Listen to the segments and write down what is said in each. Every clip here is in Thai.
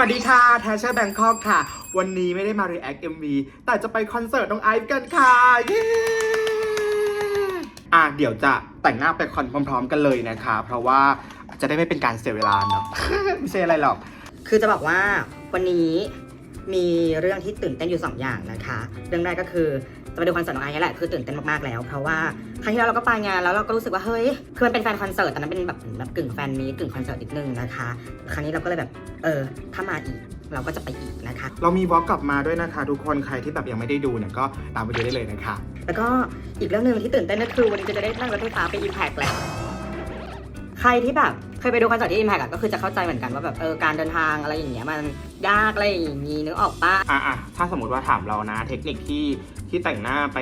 วัสดีค่ะ แทชเชอร์แบงคอกค่ะ วันนี้ไม่ได้มา React MV แต่จะไปคอนเสิร์ตน้องไอซ์กันค่ะ เย้อะเดี๋ยวจะแต่งหน้าไปคอนพร้อม ๆ กันเลยนะคะ เพราะว่าจะได้ไม่เป็นการเสียเวลาเนาะ ไม่ใช่อะไรหรอก คือจะบอกว่าวันนี้มีเรื่องที่ตื่นเต้นอยู่ 2 อย่างนะคะ เรื่องแรกก็คือ จะไปดูคอนเสิร์ตน้องไอซ์นี่แหละคือตื่นเต้นมากๆแล้ว เพราะว่าครั้งที่แล้วเราก็ไปงานแล้วเราก็รู้สึกว่าเฮ้ยคือมันเป็นแฟนคอนเสิร์ตแต่นั้นเป็นแบบแบบกึ่งแฟนมีตกึ่งคอนเสิร์ตนิดนึงนะคะครั้งนี้เราก็เลยแบบเออถ้ามาอีกเราก็จะไปอีกนะคะ เรามีวอล์กกลับมาด้วยนะคะ ทุกคนใครที่แบบยังไม่ได้ดูเนี่ยก็ตามไปดูได้เลยนะคะ แล้วก็อีกเรื่องหนึ่งที่ตื่นเต้นก็คือวันนี้จะได้นั่งรถไฟฟ้าไป Impact แล้วใครที่แบบเคยไปดูคอนเสิร์ตที่ Impact อะก็คือจะเข้าใจเหมือนกันว่าแบบเออการเดินทางอะไรอย่างเงี้ยมันยากอะไรอย่างงี้นึกออกปะอะอะถ้าสมมติว่าถามเรานะ เทคนิคที่ ที่แต่งหน้าไป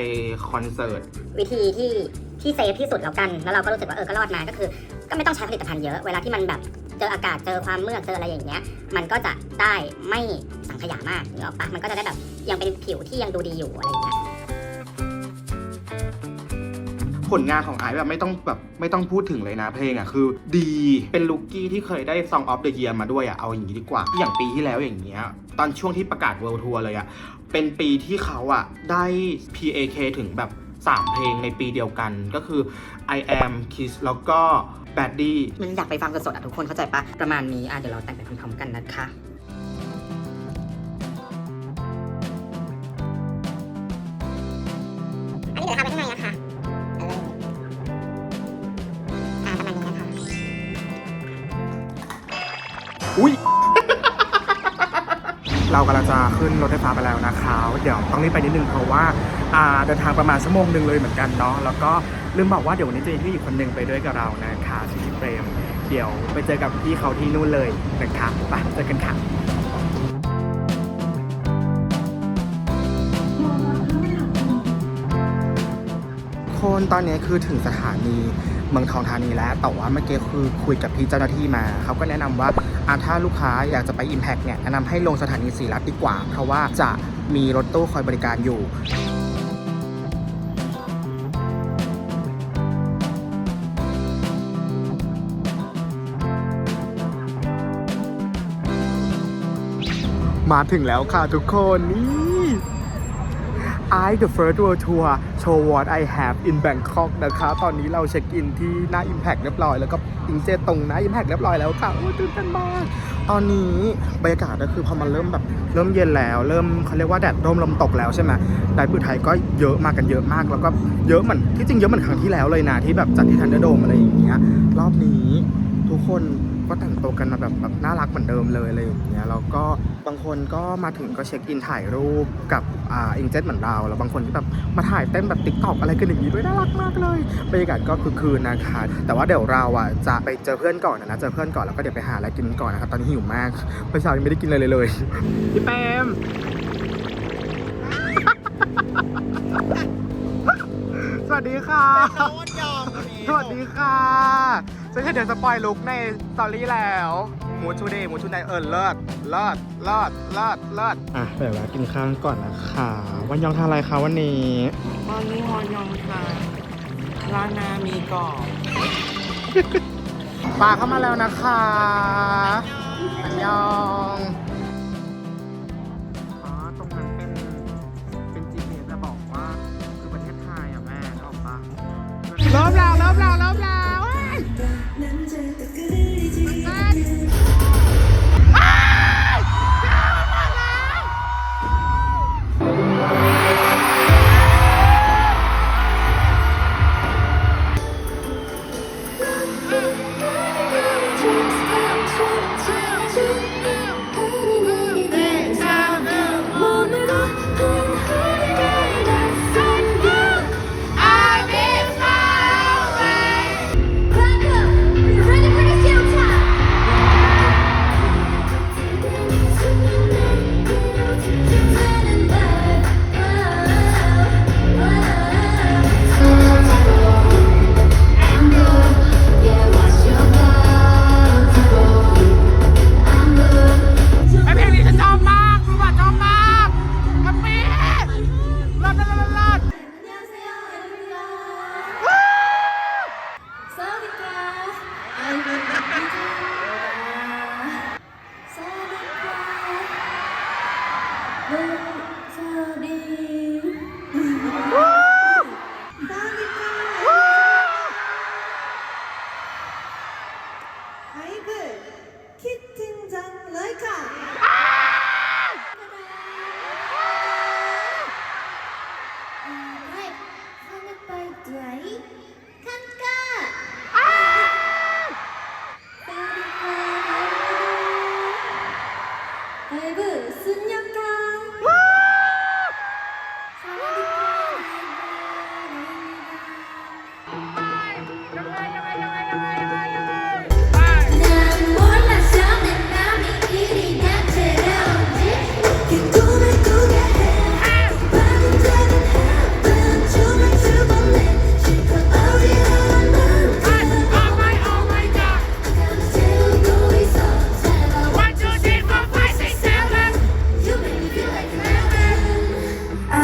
คอนเสิร์ต วิธีที่ที่เซฟที่สุดแล้วกัน แล้วเราก็รู้สึกว่าเออก็รอดมาก็คือ ก็ไม่ต้องใช้ผลิตภัณฑ์เยอะ เวลาที่มันแบบเจออากาศเจอความเมือกเจออะไรอย่างเงี้ย มันก็จะได้ไม่สังขยามากนึกออกปะมันก็จะได้แบบยังเป็นผิวที่ยังดูดีอยู่อะไรอย่างเงี้ยผลงานของไอซ์แบบไม่ต้องแบบไม่ต้องพูดถึงเลยนะเพลงอะคือ ดีเป็นลูกกี้ที่เคยได้ Song of the Year มาด้วยอะเอาอย่างนี้ดีกว่า อย่างปีที่แล้วอย่างเงี้ยตอนช่วงที่ประกาศ World Tour เลยอะ เป็นปีที่เขาอะได้ PAK ถึงแบบ 3 เพลงในปีเดียวกันก็คือ I am Kiss แล้วก็ Baddy มันอยากไปฟังสดๆอะทุกคนเข้าใจปะประมาณนี้อะเดี๋ยวเราแต่งไปพร้อมๆกันนะคะ เรากำลังจะขึ้นรถไฟฟ้าไปแล้วนะคะเดี๋ยวต้องรีบไปนิดนึงเพราะว่าเดินทางประมาณชั่วโมงหนึ่งเลยเหมือนกันเนาะแล้วก็ลืมบอกว่าเดี๋ยววันนี้จะมีพี่อีกคนหนึ่งไปด้วยกับเรานะคะชื่อเปรมเดี๋ยวไปเจอกับพี่เขาที่นู่นเลยนะคะไปเจอกันค่ะคนตอนนี้คือถึงสถานีเมืองทองธานีแล้วแต่ว่าเมื่อกี้คือคุยกับพี่เจ้าหน้าที่มาเขาก็แนะนำว่า ถ้าลูกค้าอยากจะไป Impact เนี่ยแนะนำให้ลงสถานีสีรัฐดีกว่า เพราะว่าจะมีรถตู้คอยบริการอยู่มาถึงแล้วค่ะทุกคนนี่ I the first world tour show what I have in Bangkok นะคะ ตอนนี้เราเช็คอินที่หน้า Impact เรียบร้อย แล้วก็อิงเจตรงหน้า Impact เรียบร้อยแล้วค่ะโอ้ตื่นเต้นมากตอนนี้บรรยากาศก็คือพอมันเริ่มแบบเริ่มเย็นแล้ว เริ่มเขาเรียกว่าแดดร่มลมตกแล้วใช่ไหมไดปือไทยก็เยอะมากันเยอะมาก แล้วก็เยอะเหมือนที่จริงเยอะเหมือนครั้งที่แล้วเลยนะที่แบบจัดที่ทันเดอร์โดมอะไรอย่างเงี้ยรอบนี้ทุกคน ก็แต่งตัวกันมาแบบแบบน่ารักเหมือนเดิมเลยอะไรอย่างเงี้ยแล้วก็บางคนก็มาถึงก็เช็คอินถ่ายรูปกับอ่าอิงเจตเหมือนเราแล้วบางคนที่แบบมาถ่ายเต้นแบบติ๊กต็อกอะไรกันอย่างงี้ด้วยน่ารักมากเลยบรรยากาศก็คือคืนนะคะ แต่ว่าเดี๋ยวเราอะจะไปเจอเพื่อนก่อนนะเจอเพื่อนก่อนแล้วก็เดี๋ยวไปหาอะไรกินก่อนนะครับตอนนี้หิวมากเมื่อเช้ายังไม่ได้กินอะไรเลยเลยพี่แปมสวัสดีค่ะ สวัสดีค่ะ ฉันแค่เดี๋ยวสปอยลุกในสตอรี่แล้วหมูชูเดย์หมูชูในเออเลิศเลิศเลิศเลิศเลิศอะเดี๋ยวเรากินข้าวก่อนนะคะวันยองทานอะไรคะวันนี้ วันนี้ฮอยองค่ะร้านนามีกรอบปลาเข้ามาแล้วนะคะอันยอง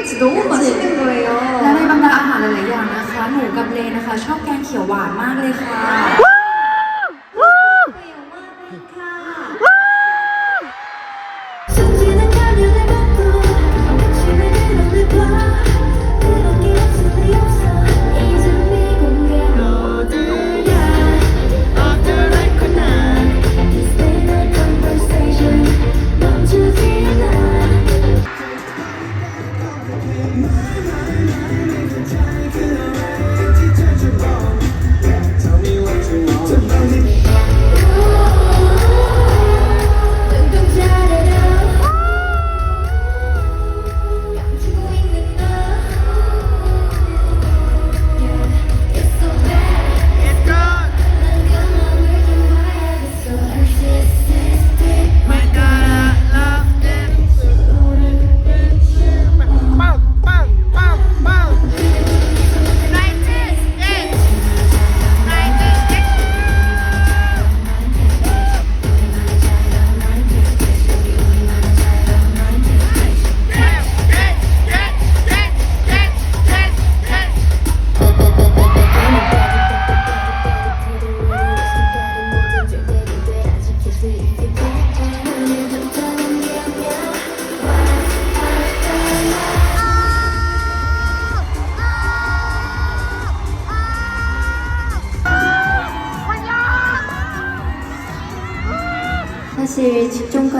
레이랑 똑같이 너무 맛있는 거예요 และในบรรดาอาหารหลายๆอย่างนะคะ หนูกับเลนะคะ ชอบแกงเขียวหวานมากเลยค่ะ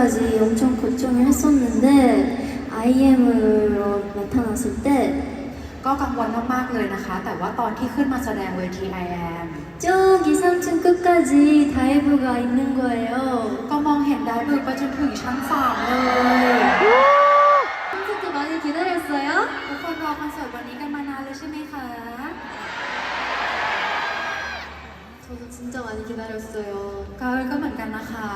직전까지 엄청 걱정을 했었는데 IM으로 나타났을 때 ก็กังวลมากๆเลยนะคะ แต่ว่าตอนที่ขึ้นมาแสดงเวที I am 저기 3층 끝까지 다이브가 있는 거예요. ก็มองเห็นได้ดูไปจนถึงชั้นสามเลย 콘서트 많이 기다렸어요? ทุกคนรอคอนเสิร์ตวันนี้กัน ัน 진짜 많이 기다렸어요. gaul ก็เหมือนกันนะคะ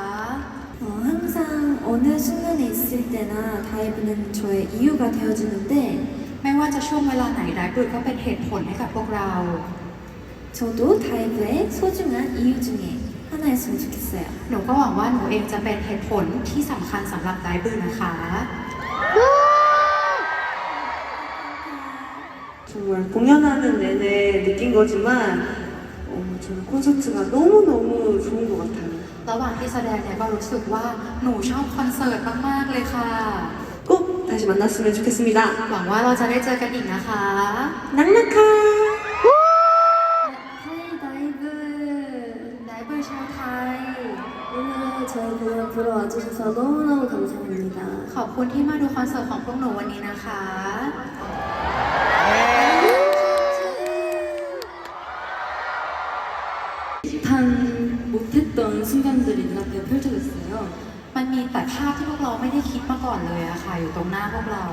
어, 항상 어느 순간에 있을 때나 다이브는 저의 이유가 되어주는데 ไม่ว่าจะช่วงเวลาไหนได้ดูก็เป็นเหตุผลให้กับพวกเรา 저도 다이브의 소중한 이유 중에 하나였으면 좋겠어요. หนูก็หวังว่าหนูเองจะเป็นเหตุผลที่สำคัญสำหรับไดบือนะคะ 정말 공연하는 내내 느낀 거지만 어, 저는 콘서트가 너무너무 좋은 것 같아요. ระหว่างที่แสดงเนี่ยก็รู้สึกว่าหนูชอบคอนเสิร์ตมากๆเลยค่ะ 꼭 다시 만났으면 좋겠습니다. หวังว่าเราจะได้เจอกันอีกนะคะ 낭낙하! 타이 다이브 ไดบือชาวไทย 오늘 저희 공연 보러 와주셔서 너무너무 감사합니다. ขอบคุณที่มาดูคอนเสิร์ตของพวกหนูวันนี้นะคะ แต่ภาพที่พวกเราไม่ได้คิดมาก่อนเลยอะค่ะ อยู่ตรงหน้าพวกเรา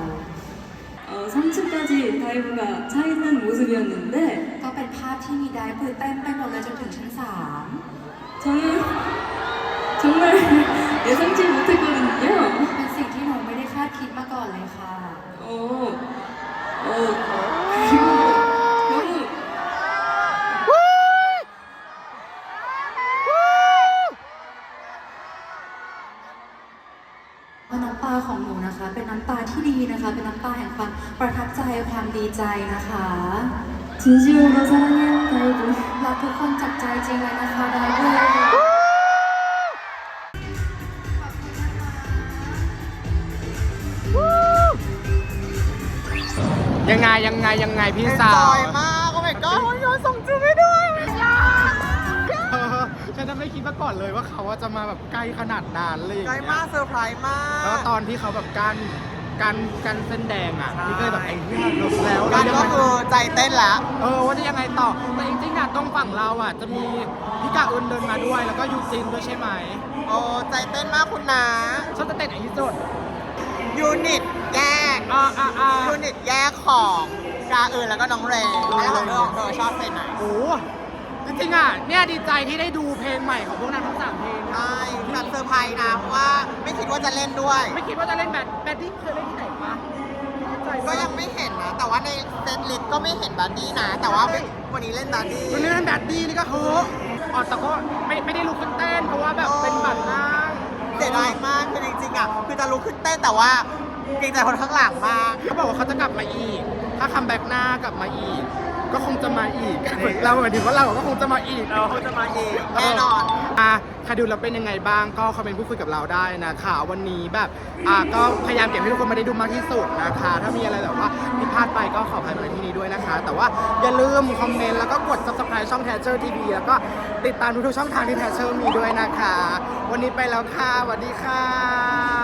어, 3층까지 다이브가 차 있는 모습이었는데 ก็เป็นภาพที่มีไดบือเต็มไปหมดเลยจนถึงชั้นสาม 저는 정말 예상치 못했거든요. เป็นสิ่งที่หนูไม่ได้คาดคิดมาก่อนเลยค่ะ 어, 어, 그리고 คะ เป็นน้ำตาที่ดีนะคะ เป็นน้ำตาแห่งความประทับใจความดีใจนะคะจริงๆเร진심으로 사랑해 요, 다ดู.รักทุกคนจากใจจริงเลยนะคะดาวด้วย ยังไงยังไงยังไงพี่สาวปล่อยมาก โอ้ my god โอ้ยส่งจูบไปด้วย คิดมาก่อนเลยว่าเขาว่าจะมาแบบใกล้ขนาดนั้นเลยใจมากเซอร์ไพรส์มาก แล้วตอนที่เขาแบบกันกันกันเส้นแดงอะนี่ก็เลยแบบไอ้เหี้ยลบแล้วกันแล้วก็ยังไงคือใจเต้นแล้ว เออว่าจะยังไงต่อแต่จริงๆอะตรงฝั่งเราอะ จะมีพี่กาอุนเดินมาด้วย แล้วก็ยูซินด้วยใช่ไหมโอ้ใจเต้นมากคุณนาชอบจะเต้นไหนที่สุดยูนิตแยกอ่าอ่าอ่า ยูนิตแยกของกาเอินแล้วก็น้องเรย์แล้วของเธอของเธอชอบเพลงไหน โอ้ จริงๆอะเนี่ยดีใจที่ได้ดูเพลงใหม่ของพวกนั้นทั้งสามเพลงใช่แบบเซอร์ไพรส์นะเพราะว่าไม่คิดว่าจะเล่นด้วย ไม่คิดว่าจะเล่นแบดแบดดี้เคยเล่นที่ไหนปะก็ยังไม่เห็นนะ แต่ว่าในเซตลิสต์ก็ไม่เห็นบัดดี้นะ แต่ว่าไม่วันนี้เล่นบัดดี้มันเล่นแบดดี้นี่ก็เฮ้ออ๋อแต่ก็ไม่ไม่ได้ลุกขึ้นเต้นเพราะว่าแบบเป็นบัตรนั่งเสียดายมากคือจริงๆอะคือจะลุกขึ้นเต้นแต่ว่าเกรงใจคนข้างหลังมาก เขาบอกว่าเขาจะกลับมาอีก ถ้าคัมแบ็กหน้ากลับมาอีก ก็คงจะมาอีก เราหมายถึงว่าเราก็คงจะมาอีก เราเขาจะมาอีกแน่นอน อะใครดูแล้วเป็นยังไงบ้างก็คอมเมนต์พูดคุยกับเราได้นะคะวันนี้แบบอะก็พยายามเก็บให้ทุกคนมาได้ดูมากที่สุดนะคะ ถ้ามีอะไรแบบว่าผิดพลาดไปก็ขออภัยมาในที่นี้ด้วยนะคะ แต่ว่าอย่าลืมคอมเมนต์แล้วก็กด subscribe ช่อง t ท a เชอร์ทีวีแล้วก็ติดตามทุกๆช่องทางที่ t ท a เชอร์มีด้วยนะคะ วันนี้ไปแล้วค่ะสวัสดีค่ะ